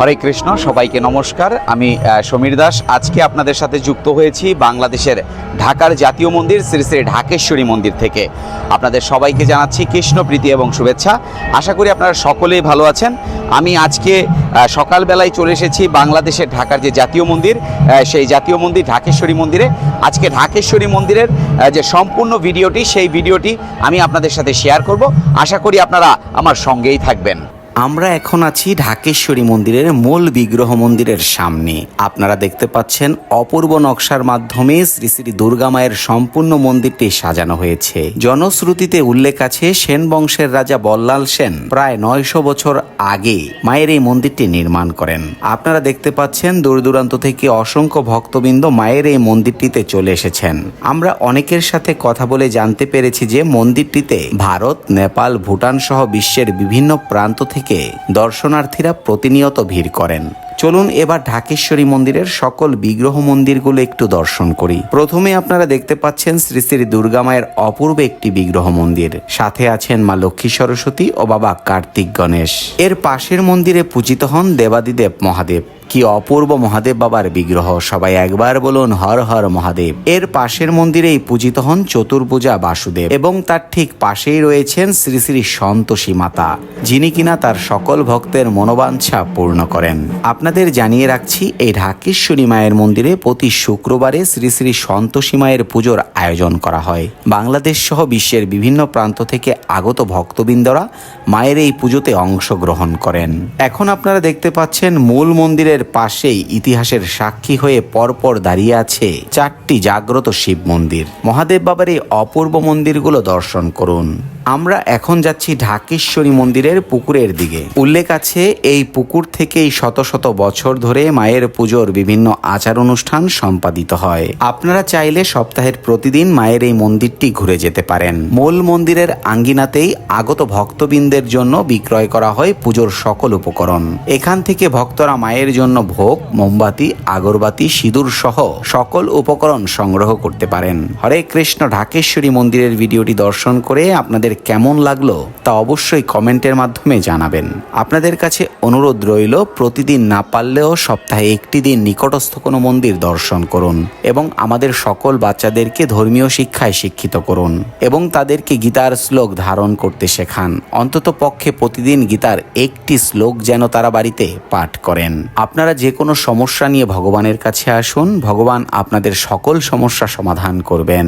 হরে কৃষ্ণ, সবাইকে নমস্কার। আমি সমীর দাস। আজকে আপনাদের সাথে যুক্ত হয়েছি বাংলাদেশের ঢাকার জাতীয় মন্দির, শ্রী শ্রী ঢাকেশ্বরী মন্দির থেকে। আপনাদের সবাইকে জানাচ্ছি কৃষ্ণপ্রীতি এবং শুভেচ্ছা। আশা করি আপনারা সকলেই ভালো আছেন। আমি আজকে সকালবেলায় চলে এসেছি বাংলাদেশের ঢাকার যে জাতীয় মন্দির সেই জাতীয় মন্দির ঢাকেশ্বরী মন্দিরে। আজকে ঢাকেশ্বরী মন্দিরের যে সম্পূর্ণ ভিডিওটি, সেই ভিডিওটি আমি আপনাদের সাথে শেয়ার করব। আশা করি আপনারা আমার সঙ্গেই থাকবেন। আমরা এখন আছি ঢাকেশ্বরী মন্দিরের মূল বিগ্রহ মন্দিরের সামনে। আপনারা দেখতে পাচ্ছেন অপূর্ব নকশার মাধ্যমে শ্রী শ্রী দুর্গা মায়ের সম্পূর্ণ মন্দিরটি সাজানো হয়েছে। জনশ্রুতিতে উল্লেখ আছে সেন বংশের রাজা বল্লাল সেন প্রায় নয়শো বছর আগে মায়ের এই মন্দিরটি নির্মাণ করেন। আপনারা দেখতে পাচ্ছেন দূর দূরান্ত থেকে অসংখ্য ভক্তবৃন্দ মায়ের এই মন্দিরটিতে চলে এসেছেন। আমরা অনেকের সাথে কথা বলে জানতে পেরেছি যে মন্দিরটিতে ভারত, নেপাল, ভুটান সহ বিশ্বের বিভিন্ন প্রান্ত থেকে দর্শনার্থীরা প্রতিনিয়ত ভিড় করেন। চলুন এবার ঢাকেশ্বরী মন্দিরের সকল বিগ্রহ মন্দিরগুলো একটু দর্শন করি। প্রথমে আপনারা দেখতে পাচ্ছেন শ্রী শ্রী দুর্গা মায়ের অপূর্ব একটি বিগ্রহ মন্দির। সাথে আছেন মা লক্ষ্মী সরস্বতী ও বাবা কার্তিক গণেশ। এর পাশের মন্দিরে পূজিত হন দেবাদিদেব মহাদেব। কি অপূর্ব মহাদেব বাবার বিগ্রহ? সবাই একবার বলুন, হর হর মহাদেব। এর পাশের মন্দিরেই পূজিত হন চতুর্ভুজা বাসুদেব এবং তার ঠিক পাশেই রয়েছেন শ্রী শ্রী সন্তোষী মাতা, যিনি কিনা তার সকল ভক্তের মনোবাঞ্ছা পূর্ণ করেন। আপনাদের জানিয়ে রাখছি, এই ঢাকেশ্বরী মায়ের মন্দিরে প্রতি শুক্রবারে শ্রী শ্রী সন্তোষী মায়ের পুজোর আয়োজন করা হয়। বাংলাদেশ সহ বিশ্বের বিভিন্ন প্রান্ত থেকে আগত ভক্তবৃন্দরা মায়ের এই পুজোতে অংশগ্রহণ করেন। এখন আপনারা দেখতে পাচ্ছেন মূল মন্দিরের পাশেই ইতিহাসের সাক্ষী হয়ে পরপর দাঁড়িয়ে আছে চারটি জাগ্রত শিব মন্দির। মহাদেব বাবার এই অপূর্ব মন্দিরগুলো দর্শন করুন। আমরা এখন যাচ্ছি ঢাকেশ্বরী মন্দিরের পুকুরের দিকে। উল্লেখ আছে, এই পুকুর থেকেই শত শত বছর ধরে মায়ের পুজোর বিভিন্ন আচার অনুষ্ঠান সম্পাদিত হয়। আপনারা চাইলে সপ্তাহের প্রতিদিন মায়ের এই মন্দিরটি ঘুরে যেতে পারেন। মূল মন্দিরের আঙ্গিনাতেই আগত ভক্তবৃন্দের জন্য বিক্রয় করা হয় পুজোর সকল উপকরণ। এখান থেকে ভক্তরা মায়ের জন্য ভোগ, মোমবাতি, আগরবাতি, সিঁদুর সহ সকল উপকরণ সংগ্রহ করতে পারেন। হরে কৃষ্ণ, ঢাকেশ্বরী মন্দিরের ভিডিওটি দর্শন করে আপনাদের কেমন লাগল তা অবশ্যই কমেন্টের মাধ্যমে জানাবেন। আপনাদের কাছে অনুরোধ রইল, প্রতিদিন না পারলেও সপ্তাহে একটি দিন নিকটস্থ কোনো মন্দির দর্শন করুন এবং আমাদের সকল বাচ্চাদেরকে ধর্মীয় শিক্ষায় শিক্ষিত করুন এবং তাদেরকে গীতার শ্লোক ধারণ করতে শেখান। অন্তত পক্ষে প্রতিদিন গীতার একটি শ্লোক যেন তারা বাড়িতে পাঠ করেন। আপনারা যে কোনো সমস্যা নিয়ে ভগবানের কাছে আসুন, ভগবান আপনাদের সকল সমস্যা সমাধান করবেন।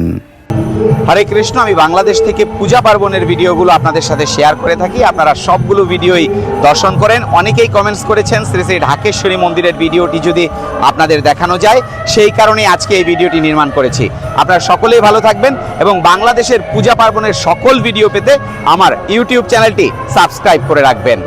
হরে কৃষ্ণ, আমি বাংলাদেশ থেকে পূজা পার্বণের ভিডিওগুলো আপনাদের সাথে শেয়ার করে থাকি। আপনারা সবগুলো ভিডিওই দর্শন করেন। অনেকেই কমেন্টস করেছেন, শ্রী শ্রী ঢাকেশ্বরী মন্দিরের ভিডিওটি যদি আপনাদের দেখানো যায়, সেই কারণে আজকে এই ভিডিওটি নির্মাণ করেছি। আপনারা সকলেই ভালো থাকবেন এবং বাংলাদেশের পূজা পার্বণের সকল ভিডিও পেতে আমার ইউটিউব চ্যানেলটি সাবস্ক্রাইব করে রাখবেন।